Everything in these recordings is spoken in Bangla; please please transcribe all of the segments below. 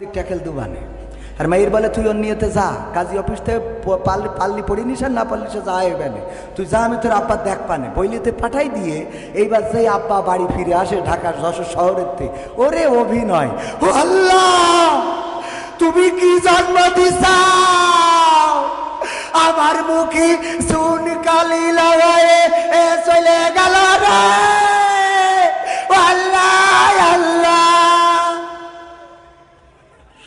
ট্যাকেল দুবানে আর মায়ের বলে, তুই নিয়েতে যা, কাজী অফিস থেকে পড়িনিস আর না সে যা তুই যা, আমি তোর আব্বা দেখ পানে। বইলিতে পাঠাই দিয়ে এইবার আব্বা বাড়ি ফিরে আসে ঢাকার যশোর শহরের থেকে, ওরে অভিনয়, ও আল্লাহ, তুমি কি জন্ম আমার মুখে সুন কালি লাগায়ে চলে গেল রে।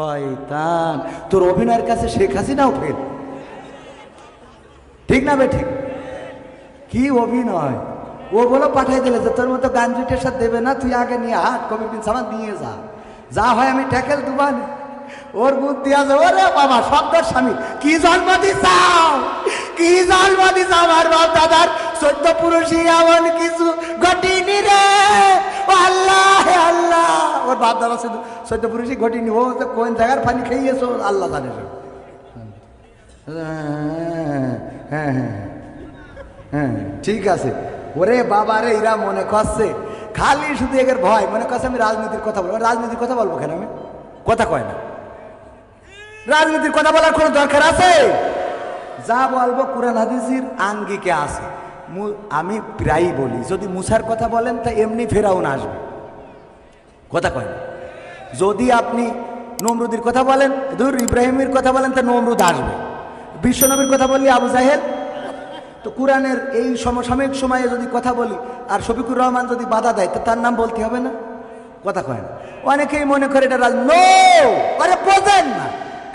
শয়তান। তোর অভিনয়ের কাছে শেখ হাসিনাও ফেল ঠিক না বে ঠিক? কি অভিনয়? ও বলো পাঠাই দিলে যে তোর মতো গান জুটের সাথে দেবে না, তুই আগে নিয়ে হাট কবি বিন সামান নিয়ে যা। যা হয় আমি ট্যাকেল দুবান ওর বুদ্ধি আছে, ওরে বাবা, শব্দর স্বামী। কি জন্ম দিছাও? কি জন্ম দিছ আমার বাপ দাদার? চোদ্দ পুরুষই এমন কিছু ঘটিনি বাপ দাদা শুধু চোদ্দ পুরুষই ঘটিনি ও তো কোন জায়গার পানি খেয়েছো আল্লাহ জানে সব। হ্যাঁ হ্যাঁ হ্যাঁ হ্যাঁ ঠিক আছে। ওরে বাবা রে, এরা মনে করছে, খালি শুধু এগের ভয়, মনে করছে আমি রাজনীতির কথা বলব। রাজনীতির কথা বলব কেন আমি? কথা কয় না। রাজনীতির কথা বলার কোনো দরকার আছে? যা বলব কোরআন হাদিসির আঙ্গিকে আছে। আমি প্রায়ই বলি, যদি মুসার কথা বলেন, তা এমনি ফেরাউন আসবে। কথা কয় না। যদি আপনি নমরুদির কথা বলেন, ধর ইব্রাহিমের কথা বলেন, তা নমরুদ আসবে। বিশ্বনবীর কথা বললি আবু জাহেল? তো কোরআনের এই সমসাময়িক সময়ে যদি কথা বলি, আর শফিকুর রহমান যদি বাধা দেয়, তো তার নাম বলতে হবে না? কথা কয় না। অনেকেই মনে করে এটা রাজ নো আরে বোঝেন না।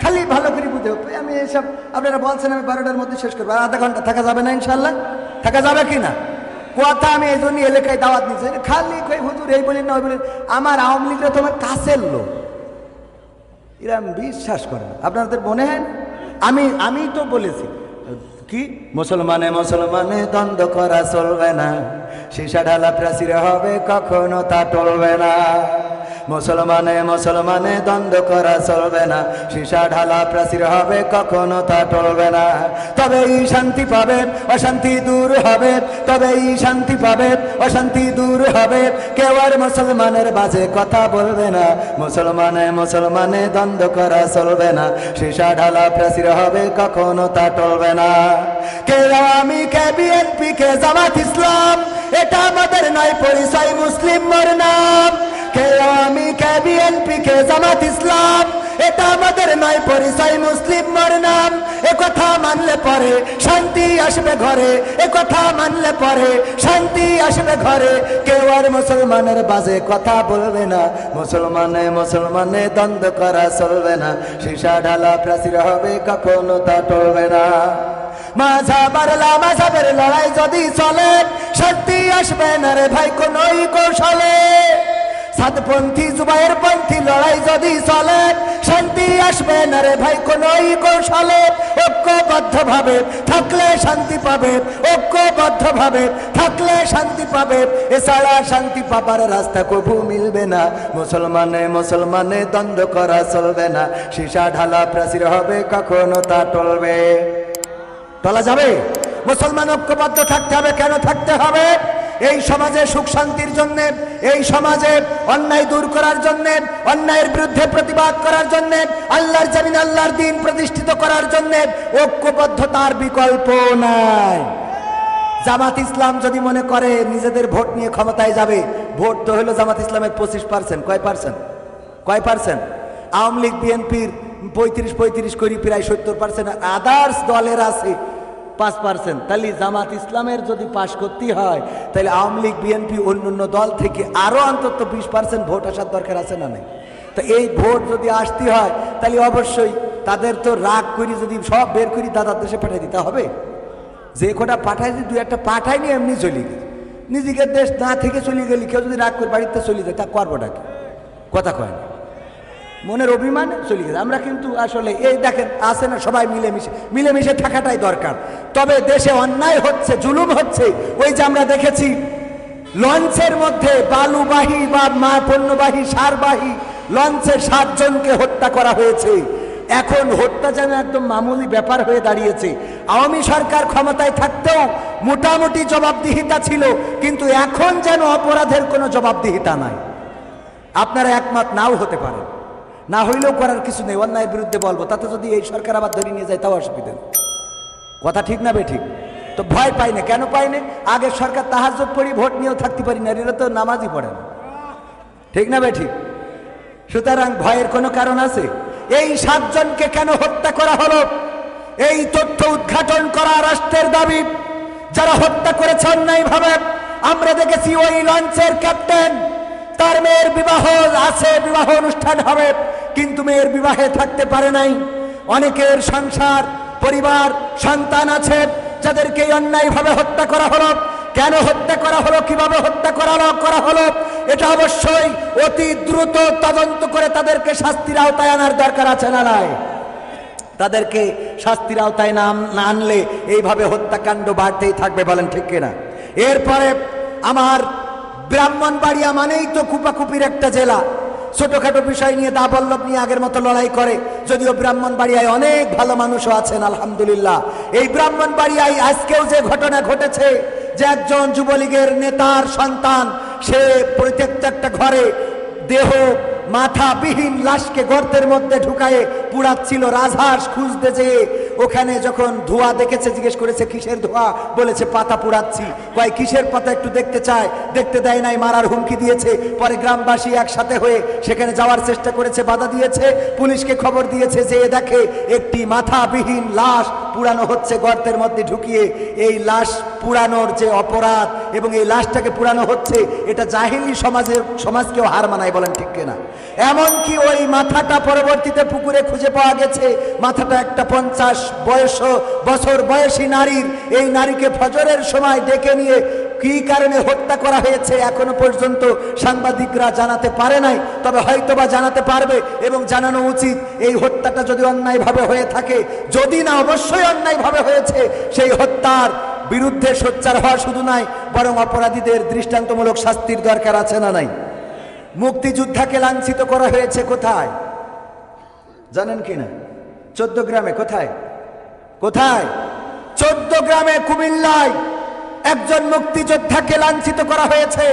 খালি ভালো করে বুঝে হবে। আমি এসব আপনারা বলছেন আমি বারোটার মধ্যে শেষ করব, আর আধা ঘণ্টা থাকা যাবে না ইনশাল্লাহ? থাকা যাবে কি না? কথা আমি এই জন্য এলাকায় দাওয়াত নিচ্ছি খালি কই, হুজুর এই বলেন না, ওই বলেন। আমার আওয়ামী লীগরা তোমার কাছের লোক। এরা বিশ্বাস করে আপনাদের মনে হয়? আমি আমি তো বলেছি। কি? মুসলমানে মুসলমানে দ্বন্দ্ব করা চলবে না। সীসা ঢালা প্রাচীর হবে, কখনো তা টলবে না। মুসলমানে মুসলমানে দ্বন্দ্ব করা চলবে না। সীসা ঢালা প্রাচীর হবে, কখনো তা টলবে না। তবে এই শান্তি পাবে, অশান্তি দূর হবে। তবে এই শান্তি পাবে, অশান্তি দূর হবে। কেউ আর মুসলমানের বাজে কথা বলবে না। মুসলমানে মুসলমানে দ্বন্দ্ব করা চলবে না। সীসা ঢালা প্রাচীর হবে, কখনো তা টলবে না। কে আমি কে বিএনপি কে জামাত ইসলাম, এটা আমাদের নয়, পরিচয় মুসলিম মোর নাম জামাত ইসলাম, এটা আমাদের নয়, পরিচয় মুসলিম মোর নাম। কথা মানলে পরে শান্তি আসবে ঘরে কথা মানলে পরে শান্তি আসবে ঘরে। কেউ আর মুসলমানের বাজে কথা বলবে না, মুসলমানে মুসলমানে দ্বন্দ্ব করা চলবে না। সীসা ঢালা প্রাচীর হবে, কখনো তা টলবে না। মাঝা বারলা মাঝাবের লড়াই যদি চলে, শান্তি আসবে না রে ভাই, কোনই কৌশলে। সাতপন্থী জুবাইয়ের পন্থী, লড়াই যদি চলে, শান্তি আসবে না রে ভাই কোনই কৌশলে ঐক্যবদ্ধ ভাবে থাকলে শান্তি পাবে ঐক্যবদ্ধ ভাবে থাকলে শান্তি পাবে। এছাড়া শান্তি পাবার রাস্তা কবু মিলবে না। মুসলমানে মুসলমানে দ্বন্দ্ব করা চলবে না। সীসা ঢালা প্রাচীর হবে, কখনো তা টলবে। টলা যাবে? মুসলমান ঐক্যবদ্ধ থাকতে হবে, কেন থাকতে হবে? এই সমাজে সুখ শান্তির জন্য, এই সমাজে অন্যায় দূর করার জন্য, অন্যায়ের বিরুদ্ধে প্রতিবাদ করার জন্য, আল্লাহর জামিন আল্লাহর দিন প্রতিষ্ঠিত করার জন্য ঐক্যবদ্ধতার বিকল্প নাই। জামাত ইসলাম যদি মনে করে নিজেদের ভোট নিয়ে ক্ষমতায় যাবে, ভোট তো হলো জামাত ইসলামের পঁচিশ পার্সেন্ট। কয় পার্সেন্ট? কয় পার্সেন্ট? আওয়ামী লীগ, বিএনপির পঁয়ত্রিশ পঁয়ত্রিশ করি প্রায় সত্তর পার্সেন্ট। আদার্স দলের আছে পাঁচ পার্সেন্ট। তাহলে জামাত ইসলামের যদি পাশ করতে হয়, তাহলে আওয়ামী লীগ, বিএনপি অন্য অন্য দল থেকে আরও অন্তত বিশ পার্সেন্ট ভোট আসার দরকার আছে না নাই? তো এই ভোট যদি আসতে হয়, তাহলে অবশ্যই তাদের তো রাগ করি যদি সব বের করি দাদার দেশে পাঠিয়ে দিতে হবে। যে কটা পাঠাই দু একটা পাঠায়নি এমনি চলে গেছে নিজেকে দেশ না থেকে চলে গেলি কেউ যদি রাগ করে বাড়িতে চলে যায়, তা করবোটা কি? কথা কয় না। মনের অভিমান চলে গেছে। আমরা কিন্তু আসলে এই দেখেন, আছে না সবাই মিলেমিশে। মিলেমিশে থাকাটাই দরকার। তবে দেশে অন্যায় হচ্ছে, জুলুম হচ্ছে। ওই যে আমরা দেখেছি, লঞ্চের মধ্যে বালুবাহী বা মা পণ্যবাহী, সারবাহী লঞ্চের সাতজনকে হত্যা করা হয়েছে। এখন হত্যা যেন একদম মামুলি ব্যাপার হয়ে দাঁড়িয়েছে। আওয়ামী সরকার ক্ষমতায় থাকতেও মোটামুটি জবাবদিহিতা ছিল, কিন্তু এখন যেন অপরাধের কোনো জবাবদিহিতা নাই। আপনারা একমত নাও হতে পারেন। না হইলেও করার কিছু নেই, অন্যায়ের বিরুদ্ধে বলব। তাতে যদি এই সরকার আবার ধরে নিয়ে যায়, তাও অসুবিধা কথা ঠিক না বে ঠিক? তো ভয় পাই না। কেন পাই না? আগের সরকার তাহাজ পড়ি, ভোট নিয়েও থাকতে পারি না। এরা তো নামাজই পড়ে না। ঠিক না বে ঠিক? সুতরাং ভয়ের কোনো কারণ আছে? এই সাতজনকে কেন হত্যা করা হলো? এই তথ্য উদ্ঘাটন করা রাষ্ট্রের দাবি। যারা হত্যা করেছে অন্যায়ভাবে, আমরা দেখেছি ওই লঞ্চের ক্যাপ্টেন। তার মেয়ের বিবাহ আছে, বিবাহ অনুষ্ঠান হবে, কিন্তু মেয়ের বিবাহে থাকতে পারে নাই। অনেকের সংসার, পরিবার, সন্তান আছে, যাদেরকে অন্যায়ভাবে হত্যা করা হলো। কেন হত্যা করা হলো, কীভাবে হত্যা করা করা হলো, এটা অবশ্যই অতি দ্রুত তদন্ত করে তাদেরকে শাস্তির আওতায় আনার দরকার আছে না নাই? তাদেরকে শাস্তির আওতায় না আনলে এইভাবে হত্যাকাণ্ড বাড়তেই থাকবে বলেন ঠিক কিনা? এরপরে আমার ব্রাহ্মণবাড়িয়া মানেই তো কুপাকুপির একটা জেলা। ছোটখাটো বিষয় নিয়ে দা বল্লভ নিয়ে আগের মতো লড়াই করে। যদিও ব্রাহ্মণবাড়িয়ায় অনেক ভালো মানুষও আছেন, আলহামদুলিল্লাহ। এই ব্রাহ্মণবাড়িয়ায় আজকেও যে ঘটনা ঘটেছে, যে একজন যুবলীগের নেতার সন্তান, সে পরিত্যক্ত একটা ঘরে দেহ মাথাবিহীন লাশকে গর্তের মধ্যে ঢুকায়ে পুড়াচ্ছিল রাজহাঁস খুঁজতে যেয়ে। ওখানে যখন ধোঁয়া দেখেছে, জিজ্ঞেস করেছে, কিসের ধোঁয়া? বলেছে, পাতা পুড়াচ্ছি। কয়, কিসের পাতা? একটু দেখতে চায়। দেখতে দেয় নাই, মারার হুমকি দিয়েছে। পরে গ্রামবাসী একসাথে হয়ে সেখানে যাওয়ার চেষ্টা করেছে, বাধা দিয়েছে। পুলিশকে খবর দিয়েছে যে দেখে একটি মাথাবিহীন লাশ পুরানো হচ্ছে গর্তের মধ্যে ঢুকিয়ে এই লাশ পুরানোর যে অপরাধ এবং এই লাশটাকে পুরানো হচ্ছে, এটা জাহিলি সমাজের সমাজকেও হার মানায় বলেন ঠিক কিনা। এমনকি ওই মাথাটা পরবর্তীতে পুকুরে খুঁজে পাওয়া গেছে, মাথাটা একটা পঞ্চাশ বয়স, বছর বয়সী নারীর। এই নারীকে ফজরের সময় ডেকে নিয়ে কি কারণে হত্যা করা হয়েছে এখনও পর্যন্ত সাংবাদিকরা জানাতে পারে নাই, তবে হয়তোবা জানাতে পারবে এবং জানানো উচিত, এই হত্যাটা যদি অন্যায়ভাবে হয়ে থাকে, যদি না অবশ্যই অন্যায়ভাবে হয়েছে, সেই হত্যার বিরুদ্ধে সোচ্চার হওয়া শুধু নয় বরং অপরাধীদের দৃষ্টান্তমূলক শাস্তির দরকার আছে না নাই? মুক্তিযোদ্ধাকে লাঞ্ছিত করা হয়েছে কোথায়? জানেন কি না? চোদ্দ গ্রামে কোথায়? কোথায়? চোদ্দ গ্রামে কুমিল্লায়। একজন মুক্তিযোদ্ধাকে লাঞ্ছিত করা হয়েছে।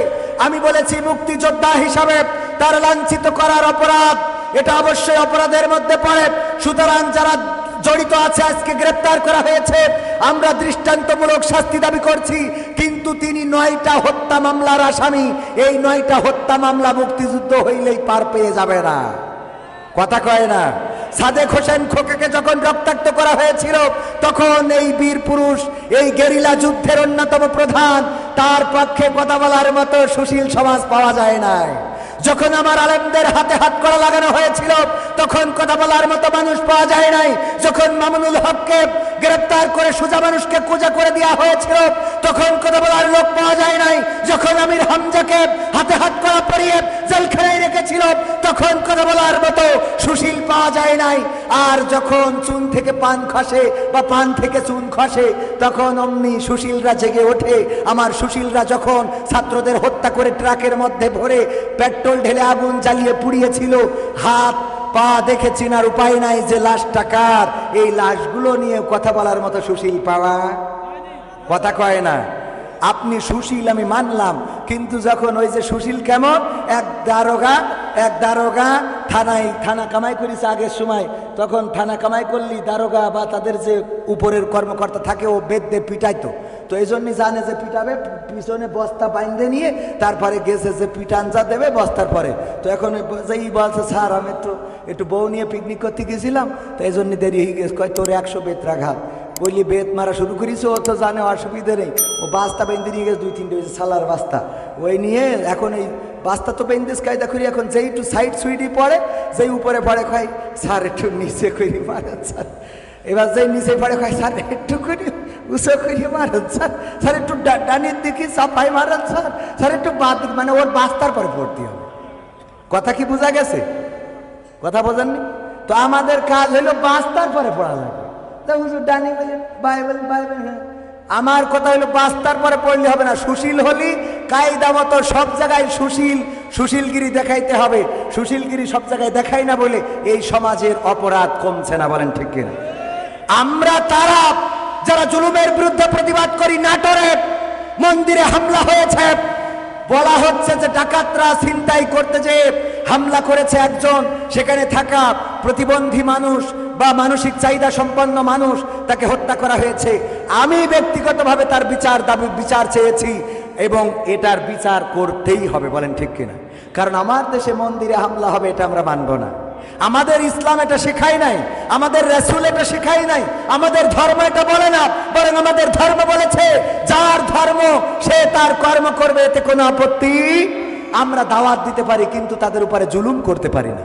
আমি বলেছি মুক্তিযোদ্ধা হিসাবে তার লাঞ্ছিত করার অপরাধ, এটা অবশ্যই অপরাধের মধ্যে পড়ে। সুতরাং যারা জড়িত আছে, আজকে গ্রেপ্তার করা হয়েছে, আমরা দৃষ্টান্তমূলক শাস্তি দাবি করছি, কিন্তু তিনি নয়টা হত্যা মামলার আসামি। এই নয়টা হত্যা মামলা মুক্তিযুদ্ধ হইলেই পার পেয়ে যাবে না। কথা কয় না। সাদেক হোসেন খোকাকে যখন রক্তাক্ত করা হয়েছিল, তখন এই বীর পুরুষ, এই গেরিলা যুদ্ধের অন্যতম প্রধান, তার পক্ষে কথা বলার মতো সুশীল সমাজ পাওয়া যায় নাই। যখন আমার আলেমদের হাতে হাত করা লাগানো হয়েছিল, তখন কথা বলার মতো মানুষ পাওয়া যায় নাই। যখন মামুনুল হককে গ্রেপ্তার করে সোজা মানুষকে কুজা করে দেওয়া হয়েছিল। তখন কথা বলার লোক পাওয়া যায় নাই। যখন আমির হামজাকে হাতে হাত করা পরিয়ে জেলখানায় রেখেছিল, তখন কথা বলার মতো সুশীল পাওয়া যায় নাই। আর যখন চুন থেকে পান খসে বা পান থেকে চুন খসে, তখন অমনি সুশীলরা জেগে ওঠে। আমার সুশীলরা যখন ছাত্রদের হত্যা করে ট্রাকের মধ্যে ভরে পেট্রোল ঢেলে আগুন জ্বালিয়ে পুড়িয়েছিল, হাত পা দেখে চিনার উপায় নাই যে লাশটা কার। এই লাশগুলো নিয়ে কথা বলার মতো সুশীল পাওয়া। কথা কয় না। আপনি সুশীল, আমি মানলাম। কিন্তু যখন ওই যে সুশীল কেমন? এক দারোগা এক দারোগা থানায় থানা কামাই করেছে আগের সময়। তখন থানা কামাই করলি দারোগা বা তাদের যে উপরের কর্মকর্তা থাকে, ও বেদ পিটাইতো। তো এই জন্যই জানে যে পিটাবে, পিছনে বস্তা বাইন্ধে নিয়ে তারপরে গেছে যে পিটান যা দেবে বস্তার পরে। তো এখন যেই বলছে, স্যার, আমি একটু একটু বউ নিয়ে পিকনিক করতে গেছিলাম। তো এই জন্য দেরি হয়ে গেছে। কয়, তোর একশো বেত্রাঘাত। বললি বেত মারা শুরু করেছে ও তো জানে অসুবিধে নেই। ও বাস্তা বেঁধে নিয়ে গেছে দুই তিনটে ওই সালার বাস্তা। ওই নিয়ে এখন এই বাস্তা তো বেঁধেস কায়দা করি এখন যেই একটু সাইড সুইডি পড়ে, যেই উপরে পড়ে খাই স্যার, একটু নিচে করি, মারেন, স্যার। এবার যেই নিচে পড়ে খাই স্যার, একটু করি, উঁচু করি, মারেন, স্যার। স্যার, একটু ডানের দিকে চাপাই, মারেন, স্যার। স্যার, একটু বাদ মানে ওর বাস্তার পরে পড়তে হবে কথা কি বোঝা গেছে? কথা বোঝেননি? তো আমাদের কাজ হলো বাস্তার পরে পড়া লাগবে। হ্যাঁ। আমার কথা হলো বাস্তার পরে পড়লে হবে না। সুশীল হলি কায়দা মতো সব জায়গায় সুশীল, সুশীলগিরি দেখাইতে হবে। সুশীলগিরি সব জায়গায় দেখাই না বলে এই সমাজের অপরাধ কমছে না, বলেন ঠিক কিনা? আমরা তারা, যারা জুলুমের বিরুদ্ধে প্রতিবাদ করি নাটোরে, মন্দিরে হামলা হয়েছে। বলা হচ্ছে যে ডাকাতরা ছিনতাই করতে যে হামলা করেছে একজন। সেখানে থাকা প্রতিবন্ধী মানুষ বা মানসিক চাহিদা সম্পন্ন মানুষ তাকে হত্যা করা হয়েছে। আমি ব্যক্তিগতভাবে তার বিচার দাবি, বিচার চেয়েছি এবং এটার বিচার করতেই হবে, বলেন ঠিক কিনা? কারণ আমার দেশে মন্দিরে হামলা হবে এটা আমরা মানব না। আমাদের ইসলাম এটা শেখাই নাই, আমাদের রসুল এটা শেখাই নাই, আমাদের ধর্ম এটা বলে না, বরং আমাদের ধর্ম বলেছে, যার ধর্ম সে তার কর্ম করবে, এতে কোনো আপত্তি আমরা দাওয়াত দিতে পারি, কিন্তু তাদের উপরে জুলুম করতে পারি না।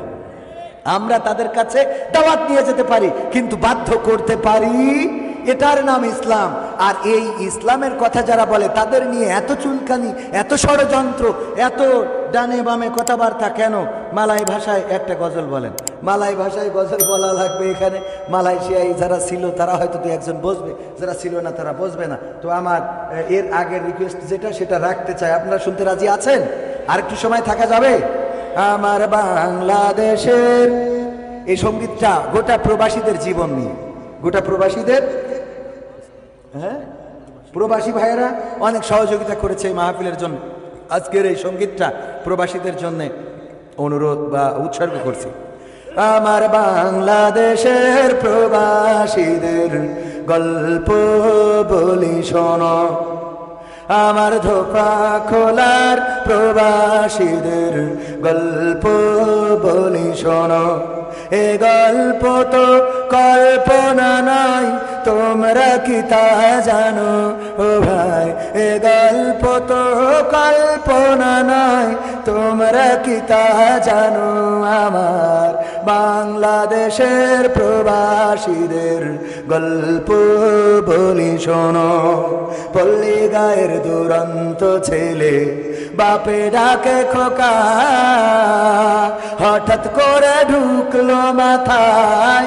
আমরা তাদের কাছে দাওয়াত নিয়ে যেতে পারি, কিন্তু বাধ্য করতে পারি। এটার নাম ইসলাম। আর এই ইসলামের কথা যারা বলে, তাদের নিয়ে এত চুলকানি, এত ষড়যন্ত্র, এত ডানে বামে কথাবার্তা কেন? মালাই ভাষায় একটা গজল বলেন। মালাই ভাষায় গজল বলা লাগবে এখানে। মালয়েশিয়ায় যারা ছিল, তারা হয়তো দু একজন বসবে। যারা ছিল না, তারা বসবে না। তো আমার, এর আগের রিকোয়েস্ট যেটা, সেটা রাখতে চাই। আপনারা শুনতে রাজি আছেন? আর একটু সময় থাকা যাবে? আমার বাংলাদেশের এই সঙ্গীতটা গোটা প্রবাসীদের জীবন নিয়ে। গোটা প্রবাসীদের হ্যাঁ? প্রবাসী ভাইয়েরা অনেক সহযোগিতা করেছে এই মাহফিলের জন্য। আজকের এই সঙ্গীতটা প্রবাসীদের জন্য অনুরোধ বা উৎসর্গ করছি। আমার বাংলাদেশের প্রবাসীদের গল্প বলি শোনো। আমার ধোপা খোলার প্রবাসীদের গল্প বলি শোনো। এ গল্প তো কল্পনা নাই, তোমরা কি তা জানো? ও ভাই, এ গল্প তো কল্পনা নাই, তোমরা কি তা জানো? আমার বাংলাদেশের প্রবাসীদের গল্প বলি শোনো। পল্লী গায়ের দুরন্ত ছেলে, বাপে ডাকে খোকা। হঠাৎ করে ঢুকলো মাথায়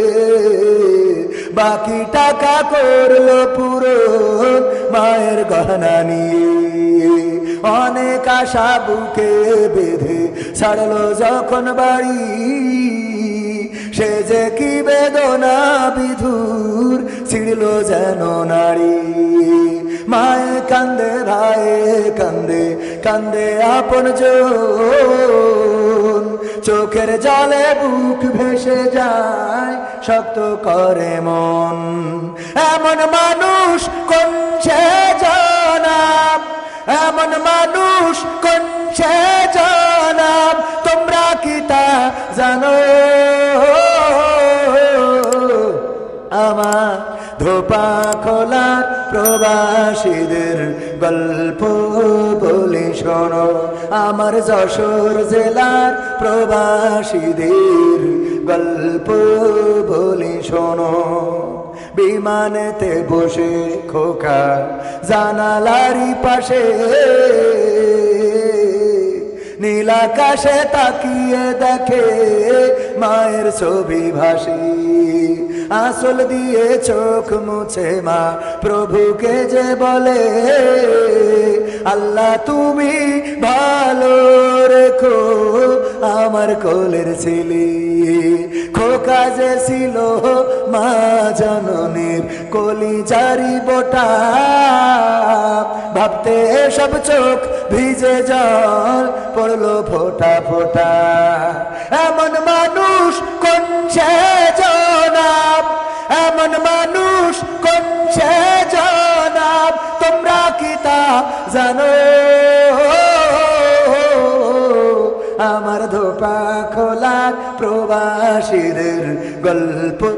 বাকি টাকা করল পুরো মায়ের গহনা নিয়ে। অনেক আশা বুকে বেঁধে ছাড়লো যখন বাড়ি। সে যে কি বেদনা বিধুর ছিড়ল যেন নারী। মায়ে কান্দে ভাইয়ে কান্দে কান্দে আপন জন চোখের জলে বুক ভেসে যায়, শক্ত করে মন। এমন মানুষ কোন জনাব? এমন মানুষ কোন জনাব? তোমরা কি তা জানো? আমার ধোপা খোলার প্রবাসীদের গল্প বলে। শোনো, আমার যশোর জেলার প্রবাসীদের গল্প বলে শোনো। বিমানেতে বসে খোকা জানালারি পাশে। নীলাকাশে তাকিয়ে দেখে মায়ের ছবি ভাসি। আসল দিয়ে চোখ মুছে মা, প্রভুকে যে বলে, আল্লাহ, তুমি ভালো রেখো আমার কোলের ছেলে খোকা যে ছিল মা জননীর কলি জারি বোটা, ভাবতে সব চোখ ভিজে জল পড়ল ফোটা ফোটা। এমন মানুষ কোন এমন মানুষ সে জনাব তোমরা কি তা জানো? আমার ধোপা খোলার প্রবাসীদের গল্প